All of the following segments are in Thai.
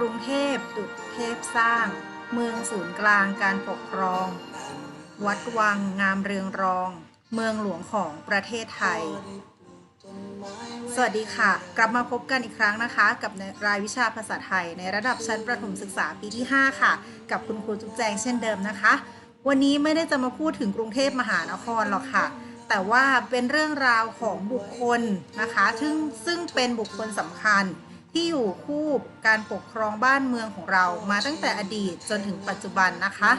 รุงเทพดุจเทพสร้าง เมืองศูนย์กลางการปกครอง วัดวังงามเรืองรอง เมืองหลวงของประเทศไทย สวัสดีค่ะ กลับมาพบกันอีกครั้งนะคะ กับรายวิชาภาษาไทย ในระดับชั้นประถมศึกษาปีที่ 5 ค่ะ กับคุณครูจุ๊บแจงเช่นเดิมนะคะ วันนี้ไม่ได้จะมาพูดถึงกรุงเทพมหานครหรอกค่ะแต่ว่าเป็นเรื่องราวของบุคคลนะคะ ซึ่งซึ่งเป็นบุคคลสำคัญ ที่อยู่คู่การปกครองบ้านเมืองของเรามาตั้งแต่อดีตจนถึงปัจจุบันนะคะ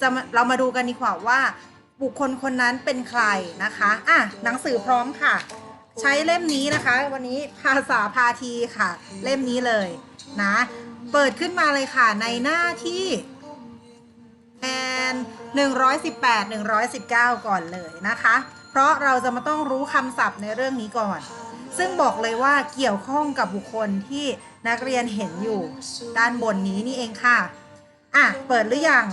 จะมาเรามาดูกันดีกว่าว่า บุคคลคนนั้นเป็นใครนะคะอะหนังสือพร้อมค่ะ ใช้เล่มนี้นะคะ วันนี้ภาษาพาทีค่ะ เล่มนี้เลยนะ เปิดขึ้นมาเลยค่ะในหน้าที่แทน118 119 ก่อนเลยนะคะ เพราะเราจะมาต้องรู้คำศัพท์ในเรื่องนี้ก่อน ซึ่งบอกเลยว่าเกี่ยวข้องกับบุคคลที่นักเรียนเห็นอยู่ ด้านบนนี้นี่เองค่ะ อะ เปิดหรือยัง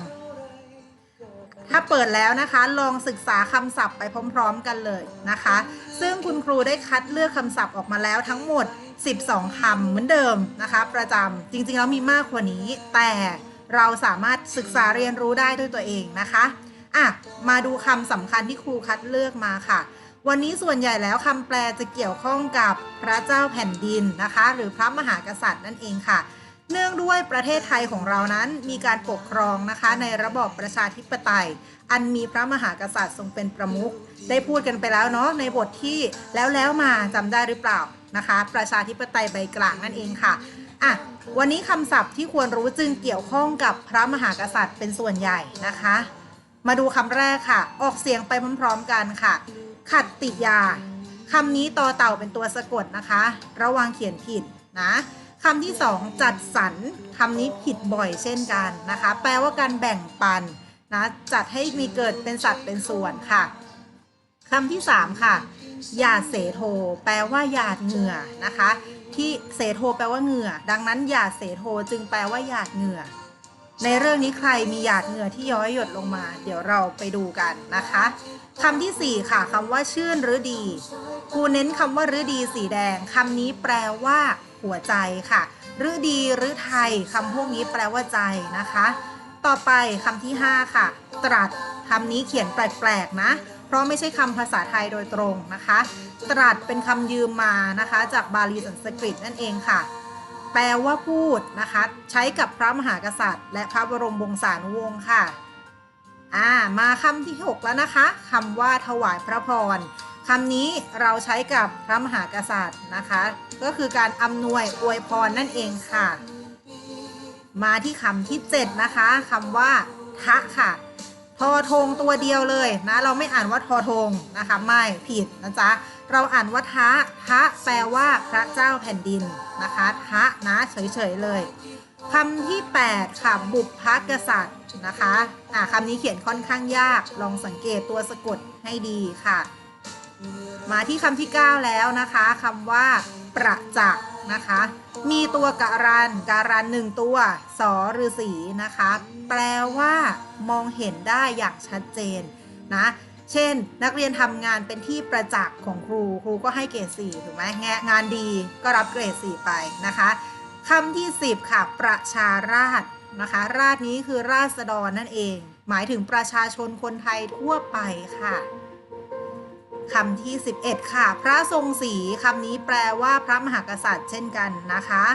ถ้าเปิดแล้วนะคะ ลองศึกษาคำศัพท์ไปพร้อม ๆ กันเลยนะคะ ซึ่งคุณครูได้คัดเลือกคำศัพท์ออกมาแล้วทั้งหมด 12คำเหมือนเดิมนะคะ ประจำจริงๆแล้วมีมากกว่านี้ แต่เราสามารถศึกษาเรียนรู้ได้ด้วยตัวเองนะคะ อะ มาดูคำสำคัญที่ครูคัดเลือกมาค่ะ วันนี้ส่วนใหญ่แล้วคำแปลจะเกี่ยวข้องกับพระเจ้าแผ่นดินนะคะ หรือพระมหากษัตริย์นั่นเองค่ะ เนื่องด้วยประเทศไทยของเรานั้นมีการปกครองนะคะ ในระบอบประชาธิปไตย อันมีพระมหากษัตริย์ทรงเป็นประมุขได้พูดกันไปแล้วเนาะในบทที่แล้วแล้วมาจำได้หรือเปล่านะคะ ประชาธิปไตยใบกลางนั่นเองค่ะอะวันนี้คำศัพท์ที่ควรรู้จึงเกี่ยวข้องกับพระมหากษัตริย์เป็นส่วนใหญ่นะคะ มาดูคำแรกค่ะ ออกเสียงไปพร้อม ๆ กันค่ะ ขัดติยาคำนี้ต่อเต่าเป็นตัวสะกดนะคะ ระวังเขียนผิดนะคำที่สองจัดสรรคำนี้ผิดบ่อยเช่นกันนะคะ แปลว่าการแบ่งปันนะจัดให้มีเกิดเป็นสัตว์เป็นส่วนค่ะคำที่สามค่ะหยาดเสโท แปลว่าหยาดเหงื่อนะคะ ที่เสโทแปลว่าเหงื่อ ดังนั้นหยาดเสโทจึงแปลว่าหยาดเหงื่อ ในเรื่องนี้ใครมีหยาดเหงื่อที่ย้อยหยดลงมา เดี๋ยวเราไปดูกันนะคะคำที่ 4 ค่ะคำว่าชื่นหรือดีครูเน้นคำว่าหรือดีสีแดงคำนี้แปลว่าหัวใจค่ะหรือดีหรือไทยคำพวกนี้แปลว่าใจนะคะ ต่อไปคำที่ 5 ค่ะ ตรัสคำนี้เขียนแปลกๆนะ เพราะไม่ใช่คำภาษาไทยโดยตรงนะคะ ตรัสเป็นคำยืมมานะคะ จากบาลีสันสกฤตนั่นเองค่ะ แปลว่าพูดนะคะ ใช้กับพระมหากษัตริย์ และพระบรมวงศานุวงศ์ค่ะอ่ามาคำที่ 6 แล้วนะคะคำว่าถวายพระพรคำนี้เราใช้กับพระมหากษัตริย์นะคะ ก็คือการอำนวยอวยพรนั่นเองค่ะ มาที่คำที่ 7 นะคะคำว่าทะค่ะ ทอทงตัวเดียวเลยนะ เราไม่อ่านว่าทอทงนะคะ ไม่ผิดนะจ๊ะ เราอ่านว่าทะทะแปลว่าพระเจ้าแผ่นดินนะคะทะนะเฉยๆเลยคำที่ 8 ค่ะ บุพภกษัตริย์นะคะอ่าคำนี้เขียนค่อนข้างยาก ลองสังเกตตัวสะกดให้ดีค่ะ มาที่คำที่ 9 แล้วนะคะคำว่า ประจักษ์ นะคะ มีตัวการันการันหนึ่งตัวสอฤาษีนะคะ แปลว่ามองเห็นได้อย่างชัดเจนนะ เช่น นักเรียนทำงานเป็นที่ประจักษ์ของครู ครูก็ให้เกรดสี่ถูกไหมแงงานดีก็รับเกรดสี่ไปนะคะคำที่ 10 ค่ะ ประชาราษนะคะ ราษนี้คือราษฎรนั่นเอง หมายถึงประชาชนคนไทยทั่วไปค่ะ คำที่ 11 ค่ะ พระทรงศรีคำนี้แปลว่าพระมหากษัตริย์เช่นกันนะคะ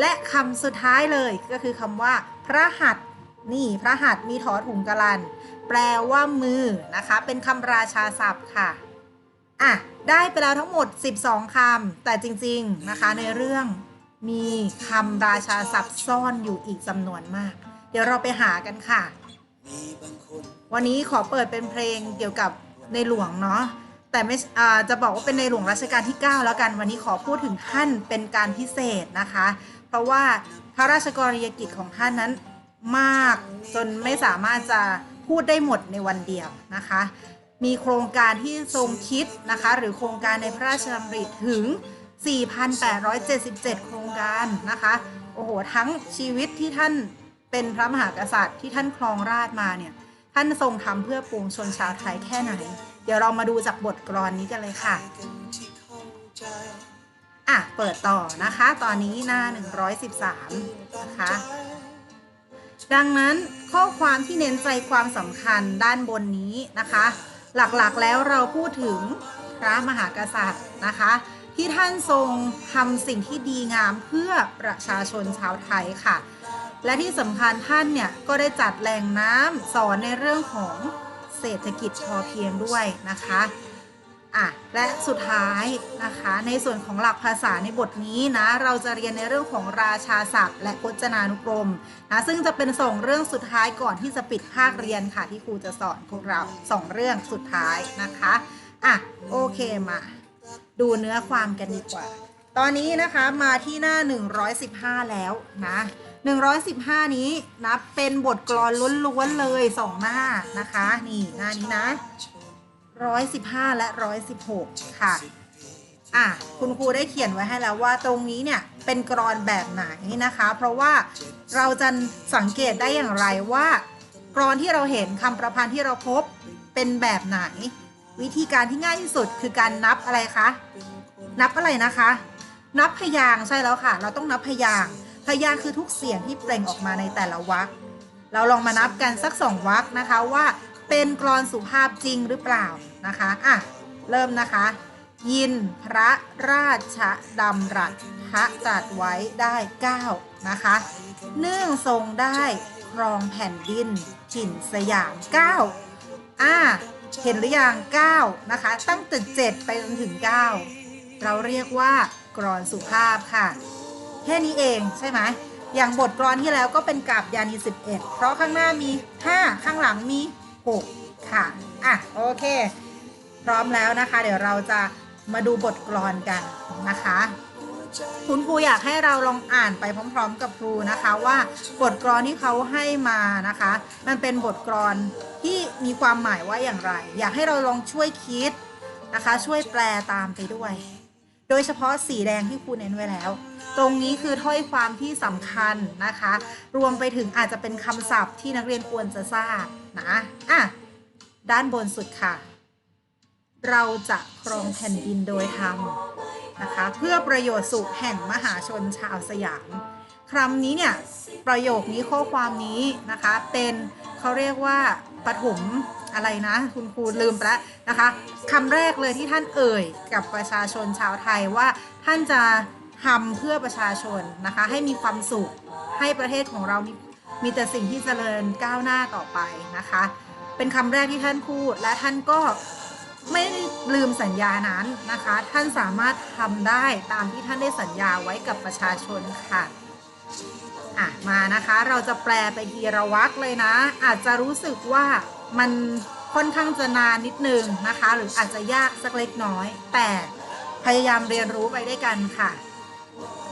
และคำสุดท้ายเลยก็คือคำว่า พระหัตนี่พระหัตมีถอถุงกลัน แปลว่ามือนะคะ เป็นคำราชาศัพท์ค่ะอะได้ไปแล้วทั้งหมด 12คำแต่จริงๆนะคะในเรื่องมีคำราชาศัพท์ซ่อนอยู่อีกจำนวนมาก เดี๋ยวเราไปหากันค่ะ วันนี้ขอเปิดเป็นเพลงเกี่ยวกับ ในหลวงเนาะแต่ไม่จะบอกว่าเป็นในหลวงรัชกาลที่ 9 แล้วกันวันนี้ขอพูดถึงท่านเป็นการพิเศษนะคะ เพราะว่าพระราชกรณียกิจของท่านนั้นมากจนไม่สามารถจะพูดได้หมดในวันเดียวนะคะ มีโครงการที่ทรงคิดนะคะ หรือโครงการในพระราชดำริถึง 4,877 โครงการนะคะโอ้โหทั้งชีวิตที่ท่านเป็นพระมหากษัตริย์ที่ท่านครองราชมาเนี่ย ท่านทรงทำเพื่อปวงชนชาวไทยแค่ไหน เดี๋ยวเรามาดูจากบทกลอนนี้กันเลยค่ะอะ เปิดต่อนะคะ ตอนนี้หน้า 113 นะคะ ดังนั้นข้อความที่เน้นใจความสำคัญด้านบนนี้นะคะ หลักๆแล้วเราพูดถึงพระมหากษัตริย์นะคะ ที่ท่านทรงทำสิ่งที่ดีงามเพื่อประชาชนชาวไทยค่ะ และที่สำคัญท่านเนี่ยก็ได้จัดแหล่งน้ำสอนในเรื่องของเศรษฐกิจพอเพียงด้วยนะคะอะและสุดท้ายนะคะในส่วนของหลักภาษาในบทนี้นะเราจะเรียนในเรื่องของราชาศัพท์ และพจนานุกรมนะซึ่งจะเป็นส่งเรื่องสุดท้ายก่อนที่จะปิดภาคเรียนค่ะที่ครูจะสอนพวกเราสองเรื่องสุดท้ายนะคะอะโอเคมา ดูเนื้อความกันดีกว่า ตอนนี้นะคะมาที่หน้า 115 แล้วนะ 115 นี้นะเป็นบทกลอนล้วนๆเลยสองหน้านะคะ นี่หน้านี้นะ 115 และ 116 ค่ะอะคุณครูได้เขียนไว้ให้แล้วว่าตรงนี้เนี่ยเป็นกรอนแบบไหนนะคะ เพราะว่าเราจะสังเกตได้อย่างไรว่า กรอนที่เราเห็นคำประพันธ์ที่เราพบเป็นแบบไหน วิธีการที่ง่ายที่สุดคือการนับอะไรคะนับอะไรนะคะ นับพยางใช่แล้วค่ะ เราต้องนับพยาง พยางค์คือทุกเสียงที่เปล่งออกมาในแต่ละวรรคเราลองมานับกันสักสองวรรคนะคะว่าเป็นกรอนสุภาพจริงหรือเปล่านะคะอะเริ่มนะคะ ยินพระราชดำรัสพระตรัสไว้ได้เก้านะคะเนื่องทรงได้ครองแผ่นดินถิ่นสยามเก้าอ่าเห็นหรือยัง9นะคะ ตั้งแต่7ไปจนถึง 9 เราเรียกว่ากรอนสุภาพค่ะ แค่นี้เองใช่ไหมอย่างบทกรอนที่แล้วก็เป็นกาบยานี 11 เพราะข้างหน้ามี 5 ข้างหลังมี 6 ค่ะ อะ โอเค พร้อมแล้วนะคะ เดี๋ยวเราจะมาดูบทกลอนกันนะคะ คุณครูอยากให้เราลองอ่านไปพร้อม ๆ กับครูนะคะว่าบทกลอนที่เขาให้มานะคะ มันเป็นบทกลอนที่มีความหมายว่าอย่างไร อยากให้เราลองช่วยคิดนะคะ ช่วยแปลตามไปด้วย โดยเฉพาะสีแดงที่ครูเน้นไว้แล้ว ตรงนี้คือถ้อยความที่สำคัญนะคะ รวมไปถึงอาจจะเป็นคำศัพท์ที่นักเรียนควรจะทราบนะอะด้านบนสุดค่ะ เราจะครองแผ่นดินโดยธรรมนะคะ เพื่อประโยชน์สุขแห่งมหาชนชาวสยามคำนี้เนี่ยประโยคนี้ข้อความนี้นะคะเป็นเขาเรียกว่า ปฐมอะไรนะ คุณครูลืมไปแล้วนะคะคำแรกเลยที่ท่านเอ่ยกับประชาชนชาวไทยว่าท่านจะทำเพื่อประชาชนนะคะ ให้มีความสุขให้ประเทศของเรามีมีแต่สิ่งที่เจริญก้าวหน้าต่อไปนะคะ เป็นคำแรกที่ท่านพูดและท่านก็ไม่ลืมสัญญานั้นนะคะ ท่านสามารถทำได้ตามที่ท่านได้สัญญาไว้กับประชาชนค่ะ อะมานะคะเราจะแปลไปทีละวรรเลยนะ อาจจะรู้สึกว่ามันค่อนข้างจะนานนิดนึงนะคะ หรืออาจจะยากสักเล็กน้อย แต่พยายามเรียนรู้ไปด้วยกันค่ะ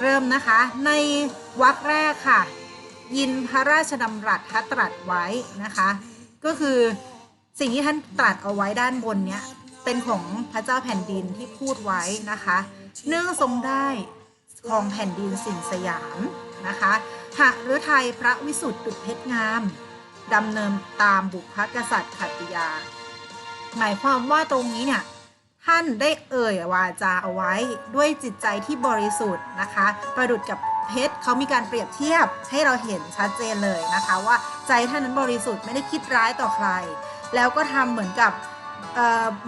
เริ่มนะคะในวรรคแรกค่ะ ยินพระราชดำรัสทัตรัสไว้นะคะ ก็คือสิ่งที่ท่านตรัสเอาไว้ด้านบนเนี้ยเป็นของพระเจ้าแผ่นดินที่พูดไว้นะคะ เนื่องทรงได้ครองแผ่นดินสินสยาม นะคะหะฤทัยพระวิสุทธิ์ดุจเพชรงามดำเนินตามบุพกษัตริย์ขัตติยา หมายความว่าตรงนี้เนี่ยท่านได้เอ่ยวาจาเอาไว้ด้วยจิตใจที่บริสุทธิ์นะคะ ประดุดกับเพชรเขามีการเปรียบเทียบให้เราเห็นชัดเจนเลยนะคะ ว่าใจท่านนั้นบริสุทธิ์ไม่ได้คิดร้ายต่อใคร แล้วก็ทำเหมือนกับ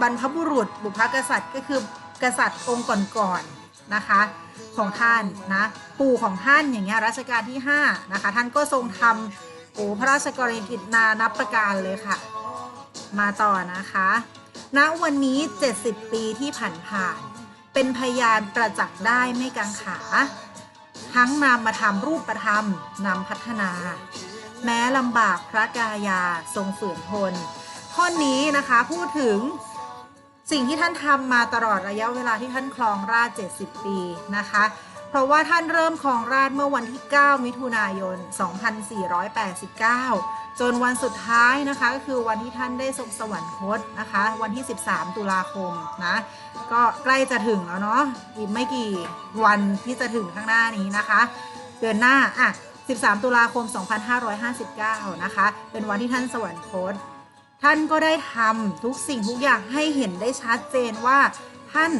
บรรพบุรุษบุพกษัตริย์ก็คือกษัตริย์องค์ก่อนๆ นะคะของท่านนะปู่ของท่านอย่างเงี้ยรัชกาลที่5นะคะท่านก็ทรงทำโอ้พระราชกรณียกิจนานับประการเลยค่ะ มาต่อนะคะณวันนี้ 70 ปีที่ผ่านผ่านเป็นพยานประจักษ์ได้ไม่กังขา ทั้งนำมาทำรูปธรรมนำพัฒนา แม้ลำบากพระกายาทรงฝืนทนข้อนี้นะคะพูดถึง สิ่งที่ท่านทำมาตลอดระยะเวลาที่ท่านครองราช 70 ปีนะคะ เพราะว่าท่านเริ่มครองราชเมื่อวันที่ 9 มิถุนายน 2489 จนวันสุดท้ายนะคะก็คือวันที่ท่านได้ทรงสวรรคตนะคะ วันที่ 13 ตุลาคมนะก็ใกล้จะถึงแล้วเนาะอีกไม่กี่วันที่จะถึงข้างหน้านี้นะคะ เดือนหน้าอะ13 ตุลาคม 2559 นะคะ เป็นวันที่ท่านสวรรคต ท่านก็ได้ทำทุกสิ่งทุกอย่างให้เห็นได้ชัดเจนว่าท่าน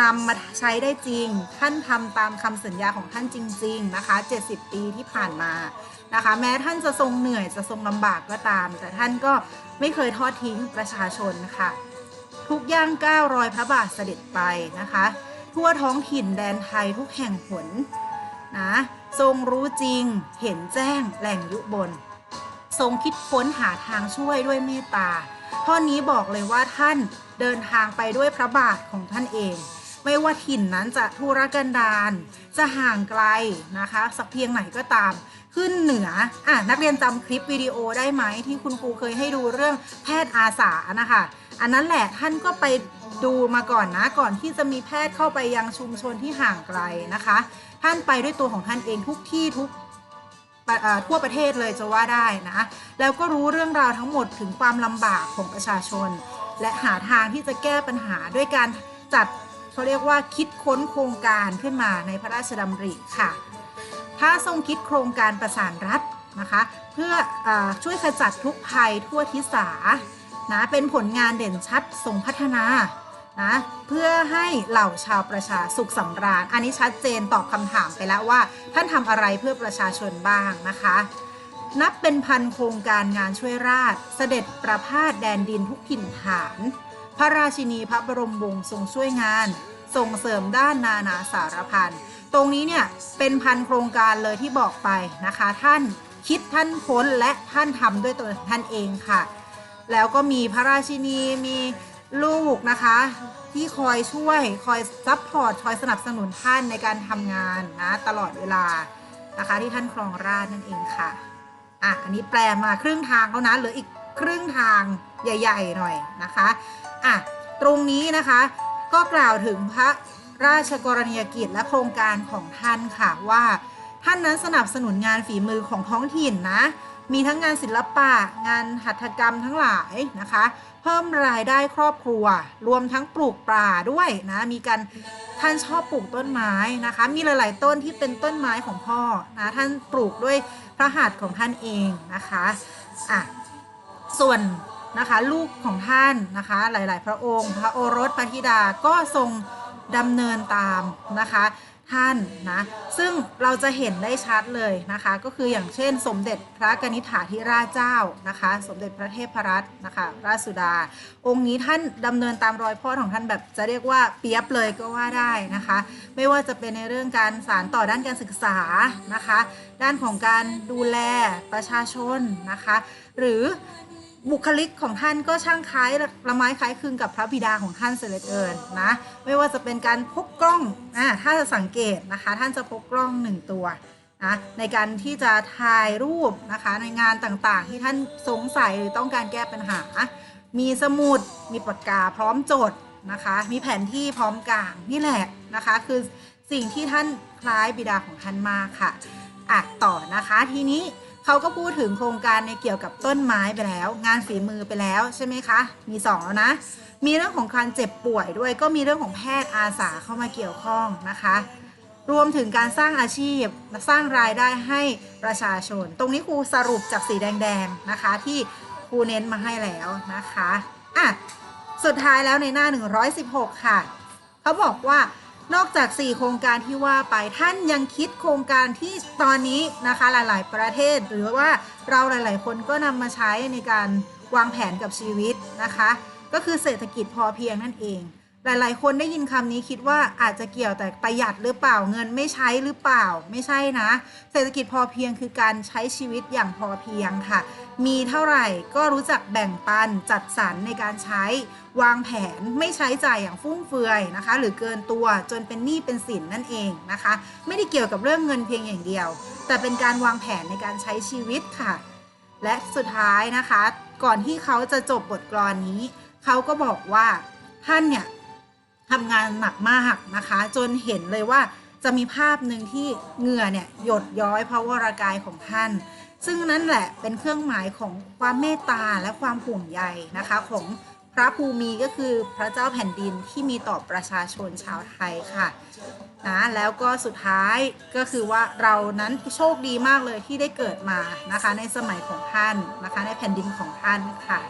นำมาใช้ได้จริง ท่านทำตามคำสัญญาของท่านจริง ๆ นะคะ 70 ปีที่ผ่านมานะคะ แม้ท่านจะทรงเหนื่อยจะทรงลำบากก็ตาม แต่ท่านก็ไม่เคยทอดทิ้งประชาชนค่ะ ทุกย่างก้าวรอยพระบาทเสด็จไปนะคะ ทั่วท้องถิ่นแดนไทยทุกแห่งหนนะ ทรงรู้จริง เห็นแจ้งแหล่งยุบน ทรงคิดค้นหาทางช่วยด้วยเมตตาท่อนนี้บอกเลยว่าท่านเดินทางไปด้วยพระบาทของท่านเอง ไม่ว่าถิ่นนั้นจะทุรกันดารจะห่างไกลนะคะ สักเพียงไหนก็ตาม ขึ้นเหนืออะนักเรียนจำคลิปวิดีโอได้ไหมที่คุณครูเคยให้ดูเรื่องแพทย์อาสานะคะอันนั้นแหละท่านก็ไปดูมาก่อนนะก่อนที่จะมีแพทย์เข้าไปยังชุมชนที่ห่างไกลนะคะ ท่านไปด้วยตัวของท่านเองทุกที่ทุก ทั่วประเทศเลยจะว่าได้นะ แล้วก็รู้เรื่องราวทั้งหมดถึงความลำบากของประชาชน และหาทางที่จะแก้ปัญหาด้วยการจัดเขาเรียกว่าคิดค้นโครงการขึ้นมาในพระราชดำริค่ะ พระทรงคิดโครงการประสานรัฐนะคะ เพื่ออช่วยขจัดทุกภัยทั่วทิศานะเป็นผลงานเด่นชัดทรงพัฒนา นะเพื่อให้เหล่าชาวประชาสุขสำราญ อันนี้ชัดเจนตอบคำถามไปแล้วว่า ท่านทำอะไรเพื่อประชาชนบ้างนะคะ นับเป็นพันโครงการงานช่วยราช เสด็จประพาสแดนดินทุกถิ่นฐาน พระราชินีพระบรมวงศ์ทรงช่วยงาน ส่งเสริมด้านนานาสารพันตรงนี้เนี่ยเป็นพันโครงการเลยที่บอกไปนะคะ ท่านคิดท่านพ้นและท่านทำด้วยตัวท่านเองค่ะ แล้วก็มีพระราชินีมี ลูกนะคะ ที่คอยช่วยคอยซัพพอร์ตคอยสนับสนุนท่านในการทำงานนะตลอดเวลานะคะที่ท่านครองราชนั่นเองค่ะอะอันนี้แปลมาครึ่งทางแล้วนะเหลืออีกครึ่งทางใหญ่ ๆ หน่อยนะคะอะตรงนี้นะคะก็กล่าวถึงพระราชกรณียกิจและโครงการของท่านค่ะว่า ท่านนั้นสนับสนุนงานฝีมือของท้องถิ่นนะ มีทั้งงานศิลปะ งานหัตถกรรมทั้งหลายนะคะ เพิ่มรายได้ครอบครัว รวมทั้งปลูกป่าด้วยนะ มีการท่านชอบปลูกต้นไม้นะคะ มีหลาย ๆ ต้นที่เป็นต้นไม้ของพ่อนะท่านปลูกด้วยพระหัตถ์ของท่านเองนะคะอะส่วนนะคะลูกของท่านนะคะหลาย ๆ พระองค์ พระโอรสพระธิดาก็ทรงดำเนินตามนะคะ ท่านนะซึ่งเราจะเห็นได้ชัดเลยนะคะ ก็คืออย่างเช่น สมเด็จพระกนิษฐาธิราชเจ้านะคะ สมเด็จพระเทพรัตน์นะคะ ราชสุดา องค์นี้ท่านดำเนินตามรอยพ่อของท่านแบบจะเรียกว่าเปียบเลยก็ว่าได้นะคะ ไม่ว่าจะเป็นในเรื่องการสารต่อด้านการศึกษานะคะ ด้านของการดูแลประชาชนนะคะ หรือ บุคลิกของท่านก็ช่างคล้ายละไม้คล้ายคลึงกับพระบิดาของท่านเสยเหลยเกินนะไม่ว่าจะเป็นการพกกล้องอ่าถ้าจะสังเกตนะคะ ท่านจะพกกล้องหนึ่งตัวนะในการที่จะถ่ายรูปนะคะในงานต่างๆ ที่ท่านสงสัยหรือต้องการแก้ปัญหา มีสมุดมีปากกาพร้อมจดนะคะ มีแผนที่พร้อมกลางนี่แหละนะคะ คือสิ่งที่ท่านคล้ายบิดาของท่านมากค่ะอะต่อนะคะทีนี้ เขาก็พูดถึงโครงการในเกี่ยวกับต้นไม้ไปแล้ว งานฝีมือไปแล้วใช่ไหมคะ มี 2 แล้วนะ มีเรื่องของการเจ็บป่วยด้วย ก็มีเรื่องของแพทย์อาสาเข้ามาเกี่ยวข้องนะคะ รวมถึงการสร้างอาชีพสร้างรายได้ให้ประชาชน ตรงนี้ครูสรุปจากสีแดงๆนะคะ ที่ครูเน้นมาให้แล้วนะคะอะสุดท้ายแล้วในหน้า 116 ค่ะ เขาบอกว่า นอกจาก 4 โครงการที่ว่าไปท่านยังคิดโครงการที่ตอนนี้นะคะหลาย ๆ ประเทศ หรือว่าเราหลาย ๆ คนก็นำมาใช้ในการวางแผนกับชีวิตนะคะ ก็คือเศรษฐกิจพอเพียงนั่นเอง หลาย ๆ คนได้ยินคำนี้คิดว่าอาจจะเกี่ยวแต่ประหยัดหรือเปล่าเงินไม่ใช้หรือเปล่าไม่ใช่นะ เศรษฐกิจพอเพียงคือการใช้ชีวิตอย่างพอเพียงค่ะ มีเท่าไหร่ก็รู้จักแบ่งปันจัดสรรในการใช้วางแผนไม่ใช้จ่ายอย่างฟุ่มเฟือยนะคะ หรือเกินตัวจนเป็นหนี้เป็นสินนั่นเองนะคะ ไม่ได้เกี่ยวกับเรื่องเงินเพียงอย่างเดียว แต่เป็นการวางแผนในการใช้ชีวิตค่ะ และสุดท้ายนะคะ ก่อนที่เขาจะจบบทกลอนนี้ เขาก็บอกว่าท่านเนี่ย ทำงานหนักมากนะคะ จนเห็นเลยว่าจะมีภาพหนึ่งที่เหงื่อเนี่ยหยดย้อยพราะวรากายของท่าน ซึ่งนั่นแหละเป็นเครื่องหมายของความเมตตาและความห่วงใยนะคะของพระภูมิก็คือพระเจ้าแผ่นดินที่มีต่อประชาชนชาวไทยค่ะนะแล้วก็สุดท้ายก็คือว่าเรานั้นโชคดีมากเลยที่ได้เกิดมานะคะในสมัยของท่านนะคะในแผ่นดินของท่านค่ะ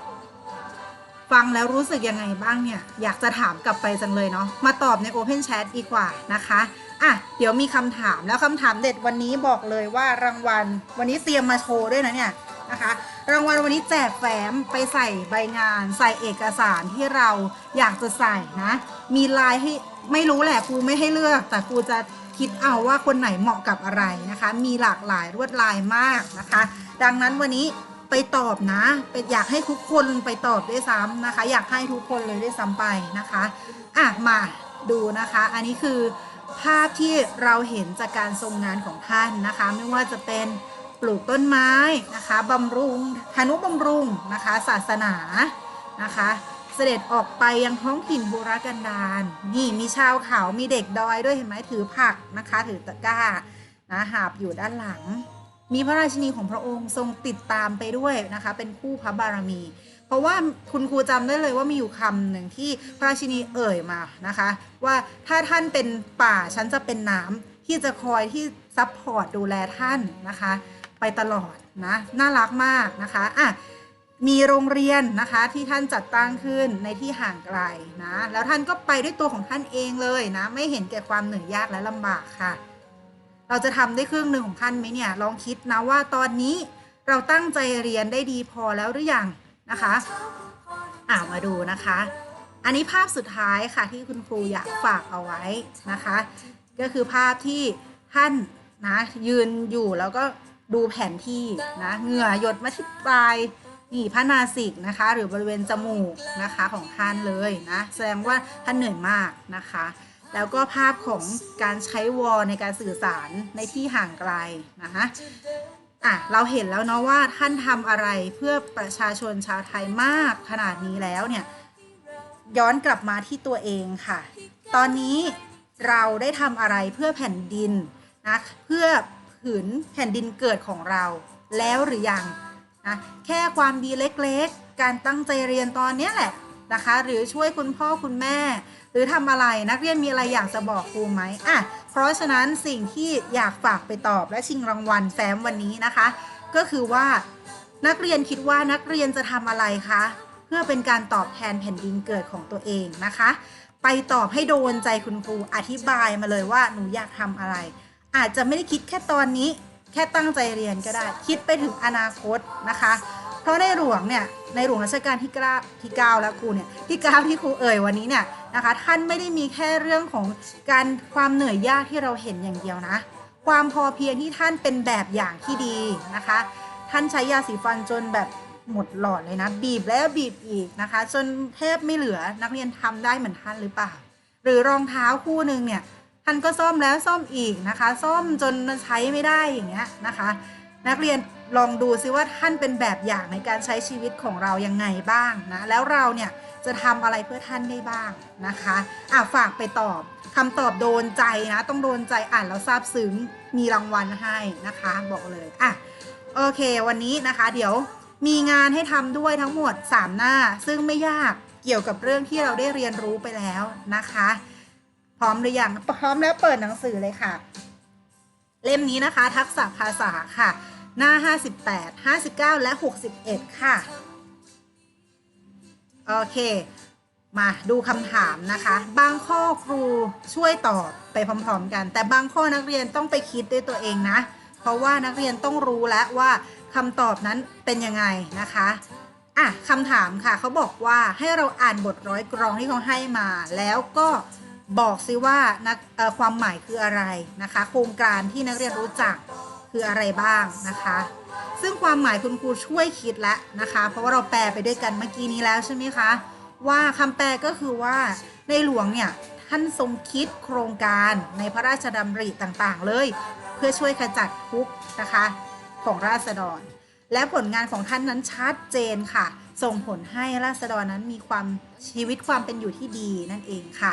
ฟังแล้วรู้สึกยังไงบ้างเนี่ย อยากจะถามกลับไปจังเลยเนาะมาตอบใน Open Chat ดีกว่านะคะอะเดี๋ยวมีคำถามแล้วคำถามเด็ดวันนี้บอกเลยว่ารางวัล วันนี้เตรียมมาโชว์ด้วยนะเนี่ยนะคะรางวัลวันนี้แจกแฟ้มไปใส่ใบงาน ใส่เอกสารที่เราอยากจะใส่นะ มีลายให้ไม่รู้แหละครูไม่ให้เลือก แต่ครูจะคิดเอาว่าคนไหนเหมาะกับอะไรนะคะ มีหลากหลายลวดลายมากนะคะ ดังนั้นวันนี้ ไปตอบนะไปอยากให้ทุกคนไปตอบด้วยซ้ำนะคะ อยากให้ทุกคนเลยด้วยซ้ำไปนะคะอะมาดูนะคะ อันนี้คือภาพที่เราเห็นจากการทรงงานของท่านนะคะ ไม่ว่าจะเป็นปลูกต้นไม้นะคะบำรุงธนุบำรุงนะคะ ศาสนานะคะ เสด็จออกไปยังท้องถิ่นบุรกันดารนี่มีชาวเขามีเด็กดอยด้วยเห็นไหมถือผักนะคะ ถือตะกร้านะหาบอยู่ด้านหลัง มีพระราชินีของพระองค์ทรงติดตามไปด้วยนะคะ เป็นคู่พระบารมี เพราะว่าคุณครูจำได้เลยว่ามีอยู่คำหนึ่งที่พระราชินีเอ่ยมานะคะ ว่าถ้าท่านเป็นป่าฉันจะเป็นน้ำที่จะคอยที่ซัพพอร์ตดูแลท่านนะคะ ไปตลอดนะน่ารักมากนะคะอะมีโรงเรียนนะคะที่ท่านจัดตั้งขึ้นในที่ห่างไกลนะแล้วท่านก็ไปด้วยตัวของท่านเองเลยนะ ไม่เห็นแก่ความเหนื่อยยากและลำบากค่ะ เราจะทำได้ครึ่งหนึ่งของท่านไหมเนี่ย ลองคิดนะว่าตอนนี้เราตั้งใจเรียนได้ดีพอแล้วหรือยังนะคะอ่ามาดูนะคะ อันนี้ภาพสุดท้ายค่ะที่คุณครูอยากฝากเอาไว้นะคะ ก็คือภาพที่ท่านนะยืนอยู่แล้วก็ดูแผนที่นะเหงื่อหยดมาที่ปลายนี่พระนาสิกนะคะ หรือบริเวณจมูกนะคะของท่านเลยนะ แสดงว่าท่านเหนื่อยมากนะคะ แล้วก็ภาพของการใช้วอลในการสื่อสารในที่ห่างไกลนะคะอะเราเห็นแล้วเนาะว่าท่านทำอะไรเพื่อประชาชนชาวไทยมากขนาดนี้แล้วเนี่ยย้อนกลับมาที่ตัวเองค่ะ ตอนนี้เราได้ทำอะไรเพื่อแผ่นดินนะเพื่อผืนแผ่นดินเกิดของเราแล้วหรือยังนะแค่ความดีเล็กๆ การตั้งใจเรียนตอนนี้แหละ นะคะ หรือช่วยคุณพ่อคุณแม่ หรือทำอะไรนักเรียนมีอะไรอยากจะบอกครูไหมอะเพราะฉะนั้นสิ่งที่อยากฝากไปตอบและชิงรางวัลแฟ้มวันนี้นะคะ ก็คือว่านักเรียนคิดว่านักเรียนจะทำอะไรคะเพื่อเป็นการตอบแทนแผ่นดินเกิดของตัวเองนะคะ ไปตอบให้โดนใจคุณครูอธิบายมาเลยว่าหนูอยากทำอะไร อาจจะไม่ได้คิดแค่ตอนนี้ แค่ตั้งใจเรียนก็ได้ คิดไปถึงอนาคตนะคะ ราะในหลวงเนี่ยในหลวงรัชกาลที่เก้าที่เก้าแล้วครูเนี่ยที่เก้าที่ครูเอ่ยวันนี้เนี่ยนะคะท่านไม่ได้มีแค่เรื่องของการความเหนื่อยยากที่เราเห็นอย่างเดียวนะ ความพอเพียงที่ท่านเป็นแบบอย่างที่ดีนะคะ ท่านใช้ยาสีฟันจนแบบหมดหลอดเลยนะ บีบแล้วบีบอีกนะคะ จนแทบไม่เหลือนักเรียนทำได้เหมือนท่านหรือเปล่า หรือรองเท้าคู่หนึ่งเนี่ยท่านก็ซ่อมแล้วซ่อมอีกนะคะ ซ่อมจนใช้ไม่ได้อย่างเงี้ยนะคะ นักเรียนลองดูซิว่าท่านเป็นแบบอย่างในการใช้ชีวิตของเรายังไงบ้างนะ แล้วเราเนี่ยจะทำอะไรเพื่อท่านได้บ้างนะคะอะฝากไปตอบคำตอบโดนใจนะ ต้องโดนใจอ่านแล้วซาบซึ้งมีรางวัลให้นะคะ บอกเลยอะโอเค วันนี้นะคะ เดี๋ยวมีงานให้ทำด้วยทั้งหมด 3 หน้า ซึ่งไม่ยากเกี่ยวกับเรื่องที่เราได้เรียนรู้ไปแล้วนะคะ พร้อมหรือยังพร้อมแล้วเปิดหนังสือเลยค่ะ เล่มนี้นะคะ ทักษะภาษาค่ะ หน้า 58 59 และ 61 ค่ะ โอเค มาดูคำถามนะคะ บางข้อครูช่วยตอบไปพร้อมๆกัน แต่บางข้อนักเรียนต้องไปคิดด้วยตัวเองนะ เพราะว่านักเรียนต้องรู้แล้วว่าคำตอบนั้นเป็นยังไงนะคะอะคำถามค่ะเขาบอกว่าให้เราอ่านบทร้อยกรองที่เขาให้มา แล้วก็ บอกซิว่านักความหมายคืออะไรนะคะ โครงการที่นักเรียนรู้จักคืออะไรบ้างนะคะ ซึ่งความหมายคุณครูช่วยคิดแล้วนะคะ เพราะว่าเราแปลไปด้วยกันเมื่อกี้นี้แล้วใช่ไหมคะว่าคำแปลก็คือว่าในหลวงเนี่ยท่านทรงคิดโครงการในพระราชดำริต่างๆ เลย เพื่อช่วยขจัดทุกข์นะคะของราษฎร และผลงานของท่านนั้นชัดเจนค่ะ ส่งผลให้ราษฎรนั้นมีความชีวิตความเป็นอยู่ที่ดีนั่นเองค่ะ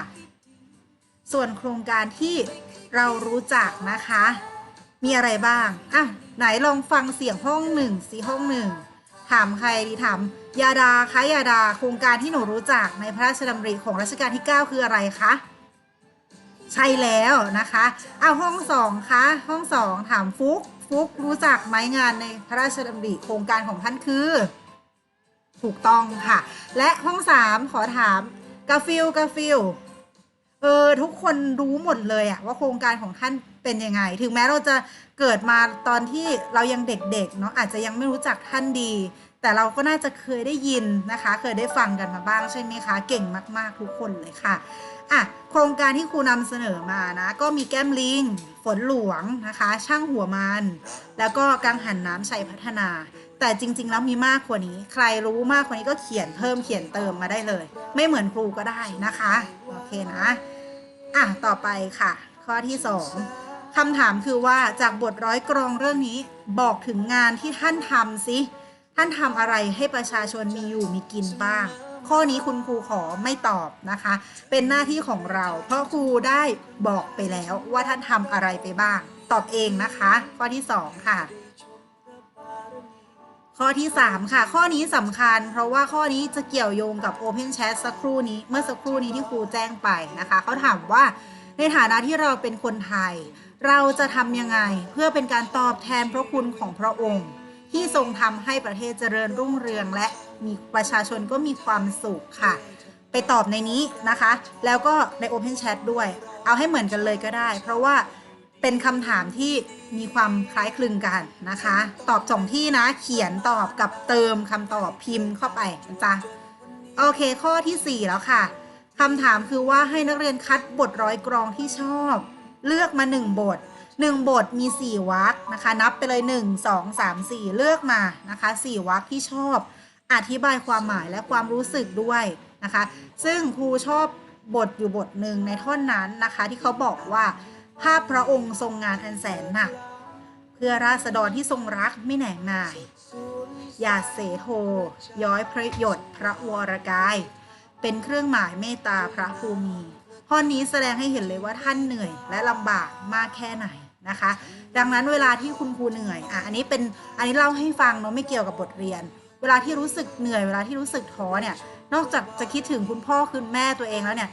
ส่วนโครงการที่เรารู้จักนะคะ มีอะไรบ้างอะไหนลองฟังเสียงห้องหนึ่งสิห้องหนึ่งถามใครดีถามยาดาคะยาดา โครงการที่หนูรู้จักในพระราชดำริของรัชกาลที่ 9 คืออะไรคะใช่แล้วนะคะเอาห้องสองคะห้องสองถามฟุกฟุกรู้จักไหมงานในพระราชดำริโครงการของท่านคือ ถูกต้องค่ะ และห้อง3ขอถามกาฟิลกาฟิล เออทุกคนรู้หมดเลยอะว่าโครงการของท่านเป็นยังไง ถึงแม้เราจะเกิดมาตอนที่เรายังเด็กๆเนาะอาจจะยังไม่รู้จักท่านดี แต่เราก็น่าจะเคยได้ยินนะคะ เคยได้ฟังกันมาบ้างใช่ไหมคะ เก่งมากๆทุกคนเลยค่ะอะโครงการที่ครูนำเสนอมานะ ก็มีแก้มลิง ฝนหลวงนะคะ ช่างหัวมัน แล้วก็กังหันน้ำชัยพัฒนา แต่จริง ๆ แล้วมีมากกว่านี้ ใครรู้มากกว่านี้ก็เขียนเพิ่มเขียนเติมมาได้เลย ไม่เหมือนครูก็ได้นะคะ โอเคนะ อะ ต่อไปค่ะ ข้อที่สองคำถามคือว่าจากบทร้อยกรองเรื่องนี้บอกถึงงานที่ท่านทำสิท่านทำอะไรให้ประชาชนมีอยู่มีกินบ้าง ข้อนี้คุณครูขอไม่ตอบนะคะ เป็นหน้าที่ของเรา เพราะครูได้บอกไปแล้วว่าท่านทำอะไรไปบ้าง ตอบเองนะคะ ข้อที่ 2 ค่ะ ข้อที่ 3 ค่ะ ข้อนี้สำคัญ เพราะว่าข้อนี้จะเกี่ยวโยงกับ Open Chat สักครู่นี้เมื่อสักครู่นี้ที่ครูแจ้งไปนะคะเขาถามว่าในฐานะที่เราเป็นคนไทย เราจะทำยังไงเพื่อเป็นการตอบแทนพระคุณของพระองค์ ที่ทรงทำให้ประเทศเจริญรุ่งเรืองและมีประชาชนก็มีความสุขค่ะ ไปตอบในนี้นะคะ แล้วก็ใน Open Chat ด้วย เอาให้เหมือนกันเลยก็ได้ เพราะว่า เป็นคำถามที่มีความคล้ายคลึงกันนะคะ ตอบสองที่นะ เขียนตอบกับเติมคำตอบพิมพ์เข้าไปนะจ๊ะโอเค ข้อทีสี่ 4 แล้วค่ะคำถามคือว่าให้นักเรียนคัดบทร้อยกรองที่ชอบ เลือกมา 1 บท 1 บทมี 4วรรคนะคะ นับไปเลย 1 2 3 4 เลือกมานะคะ4วรรคที่ชอบ อธิบายความหมายและความรู้สึกด้วยนะคะ ซึ่งครูชอบบทอยู่บทหนึ่งในท่อนนั้นนะคะ ที่เขาบอกว่า ภาพพระองค์ทรงงานอันแสนหนัก เพื่อราษฎรที่ทรงรักไม่แหน่งนาย อย่าเสโทย้อยพระหยดพระวรกาย เป็นเครื่องหมายเมตตาพระภูมิข้อนี้แสดงให้เห็นเลยว่าท่านเหนื่อยและลำบากมากแค่ไหนนะคะ ดังนั้นเวลาที่คุณครูเหนื่อยอะอันนี้เป็นอันนี้เล่าให้ฟังเนาะไม่เกี่ยวกับบทเรียน เวลาที่รู้สึกเหนื่อยเวลาที่รู้สึกท้อเนี่ยนอกจากจะคิดถึงคุณพ่อคุณแม่ตัวเองแล้วเนี่ย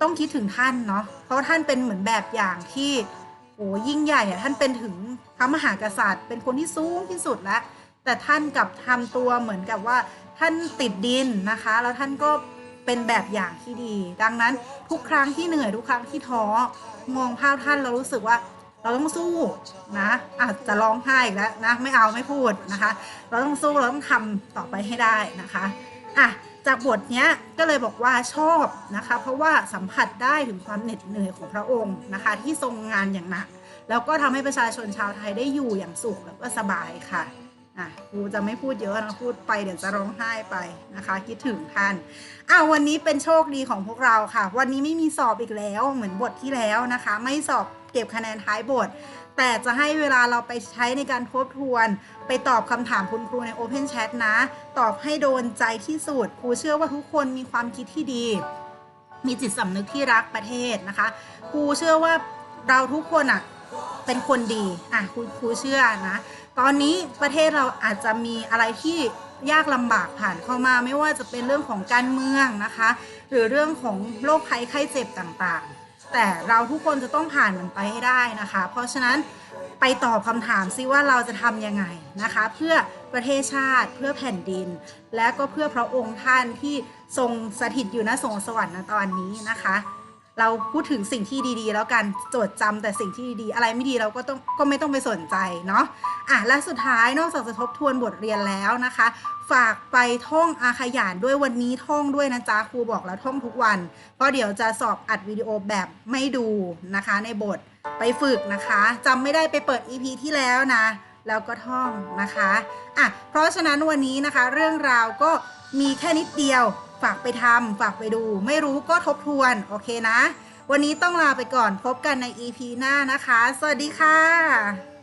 ต้องคิดถึงท่านเนาะเพราะท่านเป็นเหมือนแบบอย่างที่โอ้ยิ่งใหญ่อะท่านเป็นถึงพระมหากษัตริย์ เป็นคนที่สูงที่สุดแล้ว แต่ท่านกับทำตัวเหมือนกับว่าท่านติดดินนะคะ แล้วท่านก็เป็นแบบอย่างที่ดี ดังนั้นทุกครั้งที่เหนื่อยทุกครั้งที่ท้อมองภาพท่านเรารู้สึกว่าเราต้องสู้นะอาจจะร้องไห้อีกแล้วนะไม่เอาไม่พูดนะคะ เราต้องสู้เราต้องทำต่อไปให้ได้นะคะอะ จากบทนี้ก็เลยบอกว่าชอบนะคะ เพราะว่าสัมผัสได้ถึงความเหน็ดเหนื่อยของพระองค์นะคะ ที่ทรงงานอย่างหนัก แล้วก็ทำให้ประชาชนชาวไทยได้อยู่อย่างสุขแล้วก็สบายค่ะอะครูจะไม่พูดเยอะนะพูดไปเดี๋ยวจะร้องไห้ไปนะคะ คิดถึงท่านอ้าววันนี้เป็นโชคดีของพวกเราค่ะ วันนี้ไม่มีสอบอีกแล้วเหมือนบทที่แล้วนะคะ ไม่สอบ เก็บคะแนนท้ายบท แต่จะให้เวลาเราไปใช้ในการทบทวน ไปตอบคำถามคุณครูใน Open Chat นะ ตอบให้โดนใจที่สุด ครูเชื่อว่าทุกคนมีความคิดที่ดี มีจิตสำนึกที่รักประเทศนะคะ ครูเชื่อว่าเราทุกคนอะเป็นคนดีอะครูครูเชื่อนะ ตอนนี้ประเทศเราอาจจะมีอะไรที่ยากลำบากผ่านเข้ามาไม่ว่าจะเป็นเรื่องของการเมืองนะคะ หรือเรื่องของโรคภัยไข้เจ็บต่างๆ แต่เราทุกคนจะต้องผ่านมันไปให้ได้นะคะ เพราะฉะนั้นไปตอบคำถามซิว่าเราจะทำยังไงนะคะ เพื่อประเทศชาติเพื่อแผ่นดิน และก็เพื่อพระองค์ท่านที่ทรงสถิตอยู่ณสวงสวรรค์ณตอนนี้นะคะ เราพูดถึงสิ่งที่ดีๆ แล้วกันจดจำแต่สิ่งที่ดีๆ อะไรไม่ดีเราก็ต้องก็ไม่ต้องไปสนใจเนาะอะและสุดท้ายนอกจากจะทบทวนบทเรียนแล้วนะคะ ฝากไปท่องอาขยานด้วยวันนี้ท่องด้วยนะจ๊ะครูบอกแล้วท่องทุกวัน เพราะเดี๋ยวจะสอบอัดวิดีโอแบบไม่ดูนะคะในบทไปฝึกนะคะจำไม่ได้ไปเปิด EP ที่แล้วนะแล้วก็ท่องนะคะอะเพราะฉะนั้นวันนี้นะคะเรื่องราวก็มีแค่นิดเดียว ฝากไปทำฝากไปดู ไม่รู้ก็ทบทวน โอเคนะ วันนี้ต้องลาไปก่อนพบกันใน EP หน้านะคะ สวัสดีค่ะ